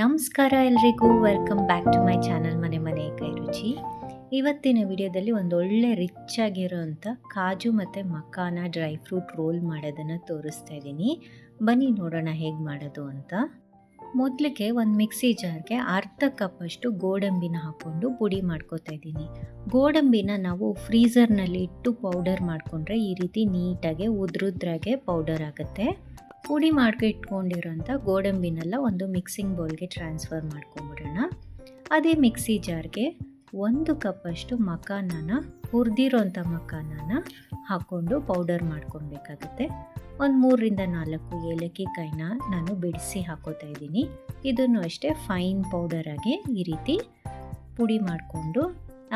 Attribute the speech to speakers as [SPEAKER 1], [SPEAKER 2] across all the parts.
[SPEAKER 1] ನಮಸ್ಕಾರ ಎಲ್ರಿಗೂ. Welcome back to my channel ಮನೆ ಮನೆ ಕೈ ರುಚಿ. ಇವತ್ತಿನ ವಿಡಿಯೋದಲ್ಲಿ ಒಂದು ಒಳ್ಳೆ ರಿಚ್ ಆಗಿರೋಂಥ ಕಾಜು ಮತ್ತು ಮಕಾನ ಡ್ರೈ ಫ್ರೂಟ್ ರೋಲ್ ಮಾಡೋದನ್ನು ತೋರಿಸ್ತಾ ಇದ್ದೀನಿ. ಬನ್ನಿ ನೋಡೋಣ ಹೇಗೆ ಮಾಡೋದು ಅಂತ. ಮೊದಲಿಗೆ ಒಂದು ಮಿಕ್ಸಿ ಜಾರ್ಗೆ ಅರ್ಧ ಕಪ್ಪಷ್ಟು ಗೋಡಂಬಿನ ಹಾಕ್ಕೊಂಡು ಪುಡಿ ಮಾಡ್ಕೋತಾ ಇದ್ದೀನಿ. ಗೋಡಂಬಿನ ನಾವು ಫ್ರೀಝರ್ನಲ್ಲಿ ಇಟ್ಟು ಪೌಡರ್ ಮಾಡಿಕೊಂಡ್ರೆ ಈ ರೀತಿ ನೀಟಾಗಿ, ಉದ್ರುದ್ರಾಗೆ ಪೌಡರ್ ಆಗುತ್ತೆ. ಪುಡಿ ಇಟ್ಕೊಂಡಿರೋಂಥ ಗೋಡಂಬಿನೆಲ್ಲ ಒಂದು ಮಿಕ್ಸಿಂಗ್ ಬೌಲ್ಗೆ ಟ್ರಾನ್ಸ್ಫರ್ ಮಾಡ್ಕೊಂಬಿಡೋಣ. ಅದೇ ಮಿಕ್ಸಿ ಜಾರ್ಗೆ ಒಂದು ಕಪ್ಪಷ್ಟು ಮಕಾನನ, ಹುರಿದಿರೋಂಥ ಮಕಾನನ ಹಾಕ್ಕೊಂಡು ಪೌಡರ್ ಮಾಡ್ಕೊಬೇಕಾಗುತ್ತೆ. ಒಂದು ಮೂರರಿಂದ ನಾಲ್ಕು ಏಲಕ್ಕಿ ಕಾಯಿನ ನಾನು ಬಿಡಿಸಿ ಹಾಕೋತಾ ಇದ್ದೀನಿ. ಇದನ್ನು ಅಷ್ಟೇ ಫೈನ್ ಪೌಡರಾಗಿ ಈ ರೀತಿ ಪುಡಿ ಮಾಡಿಕೊಂಡು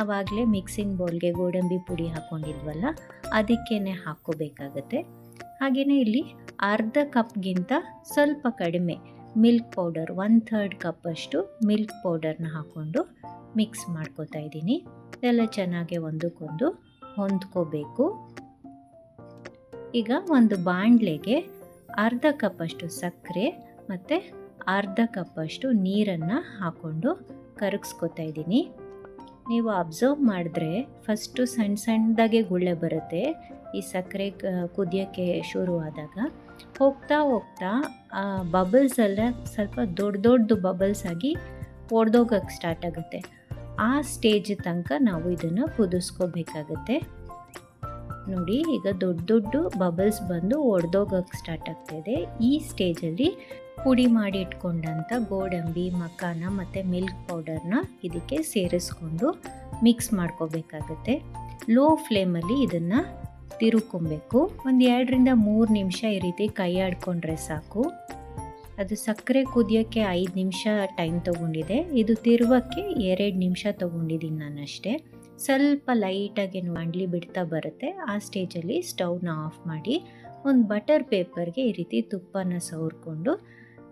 [SPEAKER 1] ಆವಾಗಲೇ ಮಿಕ್ಸಿಂಗ್ ಬೌಲ್ಗೆ ಗೋಡಂಬಿ ಪುಡಿ ಹಾಕ್ಕೊಂಡಿದ್ವಲ್ಲ ಅದಕ್ಕೇ ಹಾಕ್ಕೋಬೇಕಾಗತ್ತೆ. ಹಾಗೆಯೇ ಇಲ್ಲಿ ಅರ್ಧ ಕಪ್ಗಿಂತ ಸ್ವಲ್ಪ ಕಡಿಮೆ. ಮಿಲ್ಕ್ ಪೌಡರ್ ಒನ್ ಥರ್ಡ್ ಕಪ್ಪಷ್ಟು ಮಿಲ್ಕ್ ಪೌಡರ್ನ ಹಾಕ್ಕೊಂಡು ಮಿಕ್ಸ್ ಮಾಡ್ಕೋತಾ ಇದ್ದೀನಿ. ಎಲ್ಲ ಚೆನ್ನಾಗಿ ಒಂದಕ್ಕೊಂದು ಹೊಂದ್ಕೋಬೇಕು. ಈಗ ಒಂದು ಬಾಣಲೆಗೆ ಅರ್ಧ ಕಪ್ಪಷ್ಟು ಸಕ್ಕರೆ ಮತ್ತು ಅರ್ಧ ಕಪ್ಪಷ್ಟು ನೀರನ್ನು ಹಾಕ್ಕೊಂಡು ಕರಗಿಸ್ಕೊತಾ ಇದ್ದೀನಿ. ನೀವು ಅಬ್ಸರ್ವ್ ಮಾಡಿದ್ರೆ ಫಸ್ಟು ಸಣ್ಣ ಸಣ್ಣದಾಗೆ ಗುಳ್ಳೆ ಬರುತ್ತೆ. ಈ ಸಕ್ಕರೆ ಕುದಿಯೋಕ್ಕೆ ಶುರುವಾದಾಗ ಹೋಗ್ತಾ ಹೋಗ್ತಾ ಬಬಲ್ಸ್ ಎಲ್ಲ ಸ್ವಲ್ಪ ದೊಡ್ಡ ದೊಡ್ಡ ಬಬಲ್ಸ್ ಆಗಿ ಒಡೆದೋಗಕ್ಕೆ ಸ್ಟಾರ್ಟ್ ಆಗುತ್ತೆ. ಆ ಸ್ಟೇಜ್ ತನಕ ನಾವು ಇದನ್ನು ಕುದಿಸ್ಕೋಬೇಕಾಗತ್ತೆ. ನೋಡಿ, ಈಗ ದೊಡ್ಡ ದೊಡ್ಡ ಬಬಲ್ಸ್ ಬಂದು ಒಡೆದೋಗಕ್ಕೆ ಸ್ಟಾರ್ಟ್ ಆಗ್ತಾಯಿದೆ ಈ ಸ್ಟೇಜಲ್ಲಿ ಪುಡಿ ಮಾಡಿ ಇಟ್ಕೊಂಡಂಥ ಗೋಡಂಬಿ ಮಕಾನ ಮತ್ತು ಮಿಲ್ಕ್ ಪೌಡರ್ನ ಇದಕ್ಕೆ ಸೇರಿಸ್ಕೊಂಡು ಮಿಕ್ಸ್ ಮಾಡ್ಕೋಬೇಕಾಗತ್ತೆ. ಲೋ ಫ್ಲೇಮಲ್ಲಿ ಇದನ್ನು ತಿರುಕೊಬೇಕು ಒಂದು ಎರಡರಿಂದ ಮೂರು ನಿಮಿಷ ಈ ರೀತಿ ಕೈ ಆಡ್ಕೊಂಡ್ರೆ ಸಾಕು. ಅದು ಸಕ್ಕರೆ ಕುದಿಯೋಕ್ಕೆ ಐದು ನಿಮಿಷ ಟೈಮ್ ತೊಗೊಂಡಿದೆ. ಇದು ತಿರುವಕ್ಕೆ ಎರಡು ನಿಮಿಷ ತೊಗೊಂಡಿದ್ದೀನಿ ನಾನು ಅಷ್ಟೇ ಸ್ವಲ್ಪ ಲೈಟಾಗಿ ಮಂಡ್ಲಿ ಬಿಡ್ತಾ ಬರುತ್ತೆ. ಆ ಸ್ಟೇಜಲ್ಲಿ ಸ್ಟವ್ನ ಆಫ್ ಮಾಡಿ ಒಂದು ಬಟರ್ ಪೇಪರ್ಗೆ ಈ ರೀತಿ ತುಪ್ಪನ ಸವರ್ಕೊಂಡು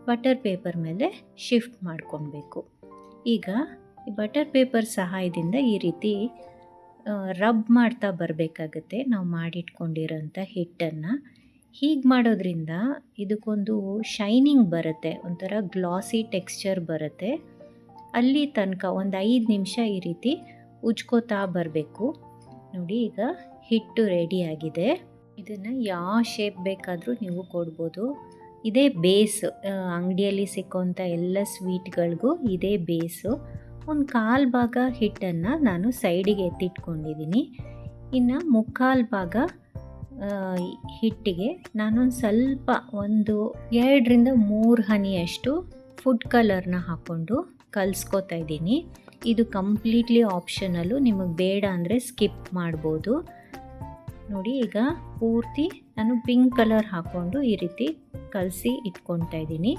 [SPEAKER 1] ಬಟರ್ ಪೇಪರ್ ಮೇಲೆ ಶಿಫ್ಟ್ ಮಾಡ್ಕೊಳ್ಬೇಕು ಈಗ ಈ ಬಟರ್ ಪೇಪರ್ ಸಹಾಯದಿಂದ ಈ ರೀತಿ ರಬ್ ಮಾಡ್ತಾ ಬರಬೇಕಾಗತ್ತೆ. ನಾವು ಮಾಡಿಟ್ಕೊಂಡಿರೋಂಥ ಹಿಟ್ಟನ್ನು. ಹೀಗೆ ಮಾಡೋದ್ರಿಂದ ಇದಕ್ಕೊಂದು ಶೈನಿಂಗ್ ಬರುತ್ತೆ. ಒಂಥರ ಗ್ಲಾಸಿ ಟೆಕ್ಸ್ಚರ್ ಬರುತ್ತೆ. ಅಲ್ಲಿ ತನಕ ಒಂದು ಐದು ನಿಮಿಷ ಈ ರೀತಿ ಉಜ್ಕೋತಾ ಬರಬೇಕು. ನೋಡಿ, ಈಗ ಹಿಟ್ಟು ರೆಡಿಯಾಗಿದೆ ಇದನ್ನು ಯಾವ ಶೇಪ್ ಬೇಕಾದರೂ ನೀವು ಕೊಡ್ಬೋದು. ಇದೇ ಬೇಸ್ ಅಂಗಡಿಯಲ್ಲಿ ಸಿಕ್ಕೋಂಥ ಎಲ್ಲ ಸ್ವೀಟ್ಗಳಿಗೂ ಇದೇ ಬೇಸು ಒಂದು ಕಾಲು ಭಾಗ ಹಿಟ್ಟನ್ನು ನಾನು ಸೈಡಿಗೆ ಎತ್ತಿಟ್ಕೊಂಡಿದ್ದೀನಿ. ಇನ್ನು ಮುಕ್ಕಾಲು ಭಾಗ ಹಿಟ್ಟಿಗೆ ನಾನೊಂದು ಸ್ವಲ್ಪ ಒಂದು ಎರಡರಿಂದ ಮೂರು ಹನಿಯಷ್ಟು ಫುಡ್ ಕಲರ್ನ ಹಾಕ್ಕೊಂಡು ಕಲಿಸ್ಕೋತಾ ಇದ್ದೀನಿ. ಇದು ಕಂಪ್ಲೀಟ್ಲಿ ಆಪ್ಷನಲ್ಲು, ನಿಮಗೆ ಬೇಡ ಅಂದರೆ ಸ್ಕಿಪ್ ಮಾಡ್ಬೋದು. ನೋಡಿ, ಈಗ ಪೂರ್ತಿ ನಾನು ಪಿಂಕ್ ಕಲರ್ ಹಾಕ್ಕೊಂಡು ಈ ರೀತಿ ಕಲಸಿ ಇಟ್ಕೊತಾ ಇದ್ದೀನಿ.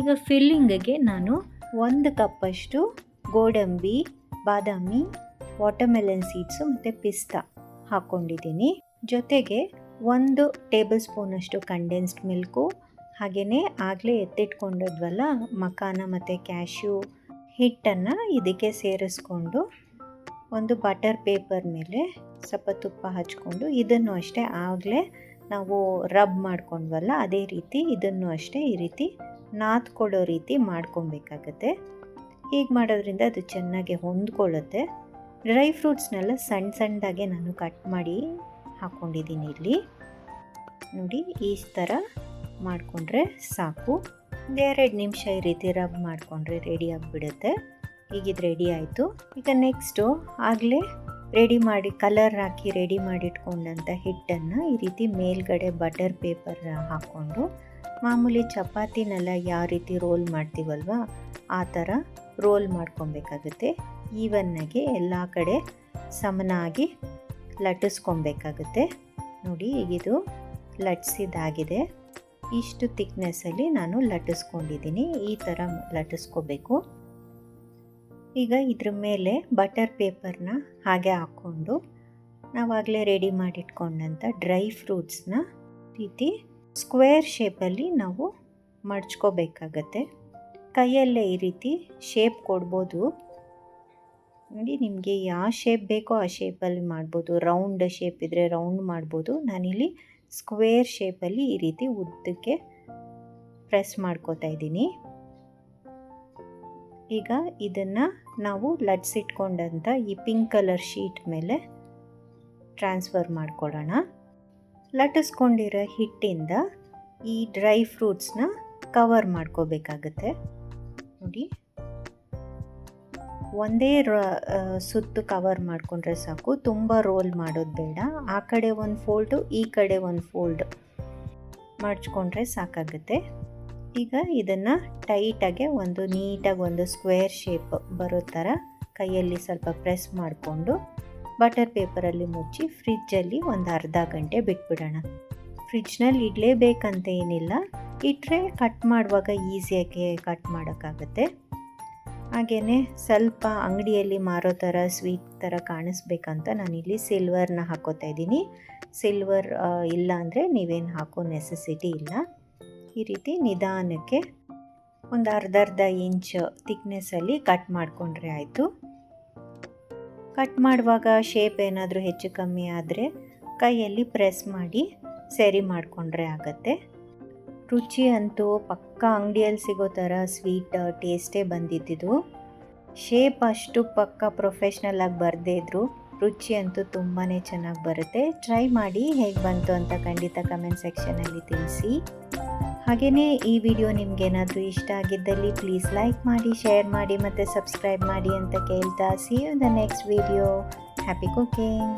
[SPEAKER 1] ಈಗ ಫಿಲ್ಲಿಂಗಿಗೆ ನಾನು ಒಂದು ಕಪ್ಪಷ್ಟು ಗೋಡಂಬಿ, ಬಾದಾಮಿ ವಾಟರ್ಮೆಲನ್ ಸೀಡ್ಸು ಮತ್ತು ಪಿಸ್ತಾ ಹಾಕ್ಕೊಂಡಿದ್ದೀನಿ ಜೊತೆಗೆ ಒಂದು ಟೇಬಲ್ ಸ್ಪೂನಷ್ಟು ಕಂಡೆನ್ಸ್ಡ್ ಮಿಲ್ಕು ಹಾಗೆಯೇ ಆಗಲೇ ಎತ್ತಿಟ್ಕೊಂಡಿದ್ವಲ್ಲ, ಮಕಾನ ಮತ್ತು ಕ್ಯಾಶ್ಯೂ ಹಿಟ್ಟನ್ನು ಇದಕ್ಕೆ ಸೇರಿಸ್ಕೊಂಡು ಒಂದು ಬಟರ್ ಪೇಪರ್ ಮೇಲೆ ಸ್ವಲ್ಪ ತುಪ್ಪ ಹಚ್ಕೊಂಡು ಇದನ್ನು ಅಷ್ಟೇ ಆಗಲೇ ನಾವು ರಬ್ ಮಾಡ್ಕೊಂಡ್ವಲ್ಲ, ಅದೇ ರೀತಿ ಇದನ್ನು ಅಷ್ಟೇ ಈ ರೀತಿ ನಾದ್ಕೊಡೋ ರೀತಿ ಮಾಡ್ಕೊಬೇಕಾಗತ್ತೆ. ಹೀಗೆ ಮಾಡೋದ್ರಿಂದ ಅದು ಚೆನ್ನಾಗಿ ಹೊಂದ್ಕೊಳ್ಳುತ್ತೆ. ಡ್ರೈ ಫ್ರೂಟ್ಸ್ನೆಲ್ಲ ಸಣ್ಣ ಸಣ್ಣದಾಗೆ ನಾನು ಕಟ್ ಮಾಡಿ ಹಾಕ್ಕೊಂಡಿದ್ದೀನಿ ಇಲ್ಲಿ. ನೋಡಿ, ಈ ಥರ ಮಾಡಿಕೊಂಡ್ರೆ ಸಾಕು. ಒಂದೆರಡು ನಿಮಿಷ ಈ ರೀತಿ ರಬ್ ಮಾಡಿಕೊಂಡ್ರೆ ರೆಡಿ ಆಗಿಬಿಡುತ್ತೆ. ಈಗಿದು ರೆಡಿ ಆಯಿತು. ಈಗ ನೆಕ್ಸ್ಟು ಆಗಲೇ ರೆಡಿ ಮಾಡಿ, ಕಲರ್ ಹಾಕಿ ರೆಡಿ ಮಾಡಿಟ್ಕೊಂಡಂಥ ಹಿಟ್ಟನ್ನು ಈ ರೀತಿ ಮೇಲ್ಗಡೆ ಬಟರ್ ಪೇಪರ್ ಹಾಕ್ಕೊಂಡು, ಮಾಮೂಲಿ ಚಪಾತಿನೆಲ್ಲ ಯಾವ ರೀತಿ ರೋಲ್ ಮಾಡ್ತೀವಲ್ವ, ಆ ಥರ ರೋಲ್ ಮಾಡ್ಕೊಬೇಕಾಗುತ್ತೆ. ಈವನ್ನಾಗಿ ಎಲ್ಲ ಕಡೆ ಸಮನಾಗಿ ಲಟ್ಟಿಸ್ಕೊಬೇಕಾಗುತ್ತೆ. ನೋಡಿ ಈಗಿದು ಲಟ್ಸಿದಾಗಿದೆ ಇಷ್ಟು ತಿಕ್ನೆಸ್ಸಲ್ಲಿ ನಾನು ಲಟ್ಟಿಸ್ಕೊಂಡಿದ್ದೀನಿ. ಈ ಥರ ಲಟ್ಟಿಸ್ಕೋಬೇಕು. ಈಗ ಇದ್ರ ಮೇಲೆ ಬಟರ್ ಪೇಪರ್ನ ಹಾಗೆ ಹಾಕ್ಕೊಂಡು ನಾವಾಗಲೇ ರೆಡಿ ಮಾಡಿಟ್ಕೊಂಡಂಥ ಡ್ರೈ ಫ್ರೂಟ್ಸ್ನ ರೀತಿ ಸ್ಕ್ವೇರ್ ಶೇಪಲ್ಲಿ ನಾವು ಮಡ್ಚ್ಕೋಬೇಕಾಗತ್ತೆ. ಕೈಯಲ್ಲೇ ಈ ರೀತಿ ಶೇಪ್ ಕೊಡ್ಬೋದು. ನೋಡಿ ನಿಮಗೆ ಯಾವ ಶೇಪ್ ಬೇಕೋ ಆ ಶೇಪಲ್ಲಿ ಮಾಡ್ಬೋದು. ರೌಂಡ್ ಶೇಪ್ ಇದ್ದರೆ ರೌಂಡ್ ಮಾಡ್ಬೋದು. ನಾನಿಲ್ಲಿ ಸ್ಕ್ವೇರ್ ಶೇಪಲ್ಲಿ ಈ ರೀತಿ ಉದ್ದಕ್ಕೆ ಪ್ರೆಸ್ ಮಾಡ್ಕೋತಾ ಇದ್ದೀನಿ. ಈಗ ಇದನ್ನು ನಾವು ಲಟ್ಸಿಟ್ಕೊಂಡಂಥ ಈ ಪಿಂಕ್ ಕಲರ್ ಶೀಟ್ ಮೇಲೆ ಟ್ರಾನ್ಸ್ಫರ್ ಮಾಡಿಕೊಡೋಣ. ಲಟ್ಟಿಸ್ಕೊಂಡಿರೋ ಹಿಟ್ಟಿಂದ ಈ ಡ್ರೈ ಫ್ರೂಟ್ಸ್ನ ಕವರ್ ಮಾಡ್ಕೋಬೇಕಾಗತ್ತೆ. ನೋಡಿ. ಒಂದೇ ರ ಸುತ್ತು ಕವರ್ ಮಾಡಿಕೊಂಡ್ರೆ ಸಾಕು. ತುಂಬ ರೋಲ್ ಮಾಡೋದು ಬೇಡ. ಆ ಕಡೆ ಒಂದು ಫೋಲ್ಡು ಈ ಕಡೆ ಒಂದು ಫೋಲ್ಡ್ ಮಾಡಿಸ್ಕೊಂಡ್ರೆ ಸಾಕಾಗುತ್ತೆ. ಈಗ ಇದನ್ನು ಟೈಟಾಗೆ ಒಂದು ನೀಟಾಗಿ ಒಂದು ಸ್ಕ್ವೇರ್ ಶೇಪ್ ಬರೋ ಥರ ಕೈಯಲ್ಲಿ ಸ್ವಲ್ಪ ಪ್ರೆಸ್ ಮಾಡಿಕೊಂಡು ಬಟರ್ ಪೇಪರಲ್ಲಿ ಮುಚ್ಚಿ ಫ್ರಿಜ್ಜಲ್ಲಿ ಒಂದು ಅರ್ಧ ಗಂಟೆ ಬಿಟ್ಬಿಡೋಣ. ಫ್ರಿಜ್ನಲ್ಲಿ ಇಡಲೇಬೇಕಂತ ಏನಿಲ್ಲ. ಇಟ್ಟರೆ ಕಟ್ ಮಾಡುವಾಗ ಈಸಿಯಾಗಿ ಕಟ್ ಮಾಡೋಕ್ಕಾಗುತ್ತೆ. ಹಾಗೆಯೇ ಸ್ವಲ್ಪ ಅಂಗಡಿಯಲ್ಲಿ ಮಾರೋ ಥರ ಸ್ವೀಟ್ ಥರ ಕಾಣಿಸ್ಬೇಕಂತ ನಾನಿಲ್ಲಿ ಸಿಲ್ವರ್ನ ಹಾಕೋತಾ ಇದ್ದೀನಿ. ಸಿಲ್ವರ್ ಇಲ್ಲ ಅಂದರೆ ನೀವೇನು ಹಾಕೋ ನೆಸೆಸಿಟಿ ಇಲ್ಲ. ಈ ರೀತಿ ನಿಧಾನಕ್ಕೆ ಒಂದು ಅರ್ಧ ಅರ್ಧ ಇಂಚ್ ತಿಕ್ನೆಸ್ಸಲ್ಲಿ ಕಟ್ ಮಾಡಿಕೊಂಡ್ರೆ ಆಯಿತು. ಕಟ್ ಮಾಡುವಾಗ ಶೇಪ್ ಏನಾದರೂ ಹೆಚ್ಚು ಕಮ್ಮಿ ಆದರೆ ಕೈಯಲ್ಲಿ ಪ್ರೆಸ್ ಮಾಡಿ ಸರಿ ಮಾಡಿಕೊಂಡ್ರೆ ಆಗತ್ತೆ. ರುಚಿ ಅಂತೂ ಪಕ್ಕ ಅಂಗಡಿಯಲ್ಲಿ ಸಿಗೋ ಥರ ಸ್ವೀಟ್, ಟೇಸ್ಟೇ ಬಂದಿದ್ದಿದ್ದು. ಶೇಪ್ ಅಷ್ಟು ಪಕ್ಕ ಪ್ರೊಫೆಷ್ನಲ್ ಆಗಿ ಬರದೇ ಇದ್ದರು ರುಚಿ ಅಂತೂ ತುಂಬಾ ಚೆನ್ನಾಗಿ ಬರುತ್ತೆ. ಟ್ರೈ ಮಾಡಿ ಹೇಗೆ ಬಂತು ಅಂತ ಖಂಡಿತ ಕಮೆಂಟ್ ಸೆಕ್ಷನಲ್ಲಿ ತಿಳಿಸಿ. ಹಾಗೆಯೇ ಈ ವಿಡಿಯೋ ನಿಮಗೇನಾದರೂ ಇಷ್ಟ ಆಗಿದ್ದಲ್ಲಿ ಪ್ಲೀಸ್ ಲೈಕ್ ಮಾಡಿ, ಶೇರ್ ಮಾಡಿ ಮತ್ತು ಸಬ್ಸ್ಕ್ರೈಬ್ ಮಾಡಿ ಅಂತ ಕೇಳ್ತಾ. See you the next video happy cooking